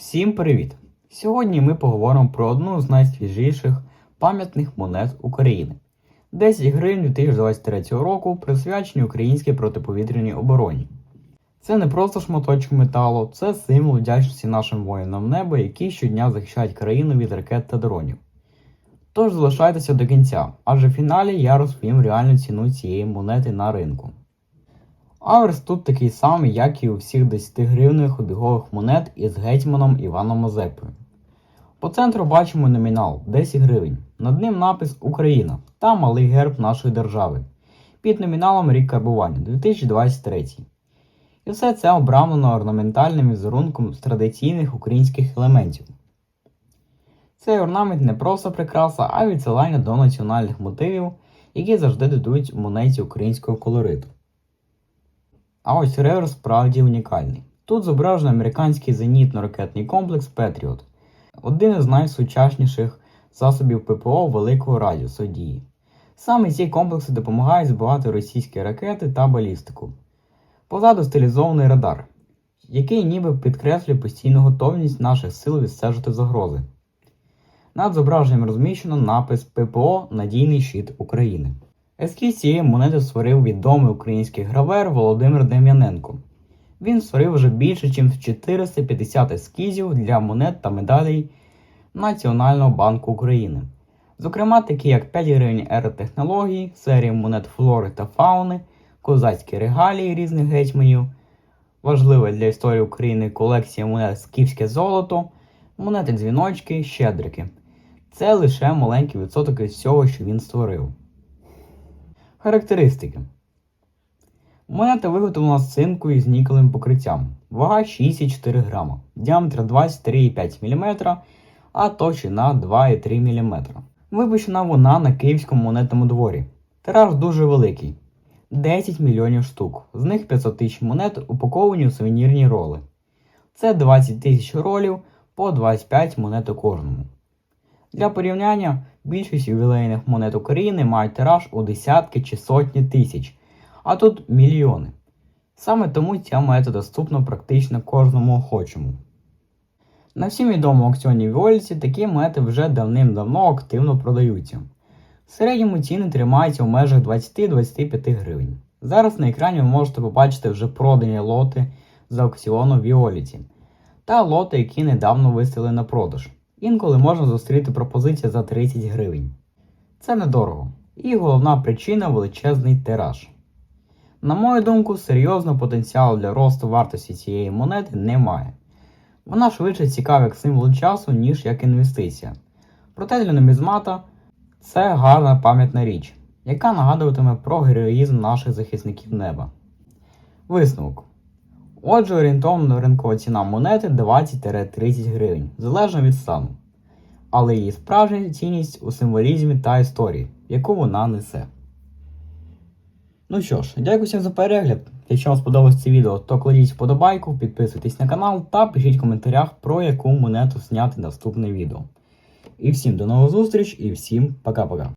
Всім привіт! Сьогодні ми поговоримо про одну з найсвіжіших пам'ятних монет України. 10 гривень 2023 року присвячені українській протиповітряній обороні. Це не просто шматочок металу, це символ вдячності нашим воїнам неба, які щодня захищають країну від ракет та дронів. Тож залишайтеся до кінця, адже в фіналі я розповім реальну ціну цієї монети на ринку. Аверс тут такий самий, як і у всіх 10 гривних обігових монет із гетьманом Іваном Мазепою. По центру бачимо номінал 10 гривень. Над ним напис Україна та малий герб нашої держави. Під номіналом рік карбування 2023. І все це обрамлено орнаментальним візерунком з традиційних українських елементів. Цей орнамент не просто прикраса, а відсилання до національних мотивів, які завжди додають монеті українського колориту. А ось реверс справді унікальний. Тут зображено американський зенітно-ракетний комплекс Петріот, один із найсучасніших засобів ППО великого радіусу дії. Саме ці комплекси допомагають збивати російські ракети та балістику. Позаду стилізований радар, який ніби підкреслює постійну готовність наших сил відстежити загрози. Над зображенням розміщено напис ППО Надійний щит України. Ескіз цієї монети створив відомий український гравер Володимир Дем'яненко. Він створив вже більше, ніж 450 ескізів для монет та медалей Національного банку України. Зокрема, такі як 5 гривень ери технологій, серія монет флори та фауни, козацькі регалії різних гетьманів, важлива для історії України колекція монет Скіфське золото, монети дзвіночки, щедрики. Це лише маленький відсоток із всього, що він створив. Характеристики. Монета виготовлена з цинку із нікелевим покриттям. Вага 6,4 грама, діаметр 23,5 мм, а товщина 2,3 мм. Випущена вона на київському монетному дворі. Тираж дуже великий 10 мільйонів штук. З них 500 тисяч монет упаковані у сувенірні роли. Це 20 тисяч ролів по 25 монет у кожному. Для порівняння, більшість ювілейних монет України мають тираж у десятки чи сотні тисяч, а тут мільйони. Саме тому ця монета доступна практично кожному охочому. На всім відомому аукціоні Віоліці такі монети вже давним-давно активно продаються. В середньому ціни тримаються в межах 20-25 гривень. Зараз на екрані ви можете побачити вже продані лоти з аукціону Віоліті та лоти, які недавно виставили на продаж. Інколи можна зустріти пропозиції за 30 гривень. Це недорого. І головна причина величезний тираж. На мою думку, серйозного потенціалу для росту вартості цієї монети немає. Вона швидше цікава як символ часу, ніж як інвестиція. Проте для нумізмата це гарна пам'ятна річ, яка нагадуватиме про героїзм наших захисників неба. Висновок. Отже, орієнтовна ринкова ціна монети 20-30 гривень, залежно від стану. Але її справжня цінність у символізмі та історії, яку вона несе. Ну що ж, дякую всім за перегляд. Якщо вам сподобалось це відео, то кладіть вподобайку, підписуйтесь на канал та пишіть в коментарях, про яку монету зняти наступне відео. І всім до нових зустріч і всім пока-пока.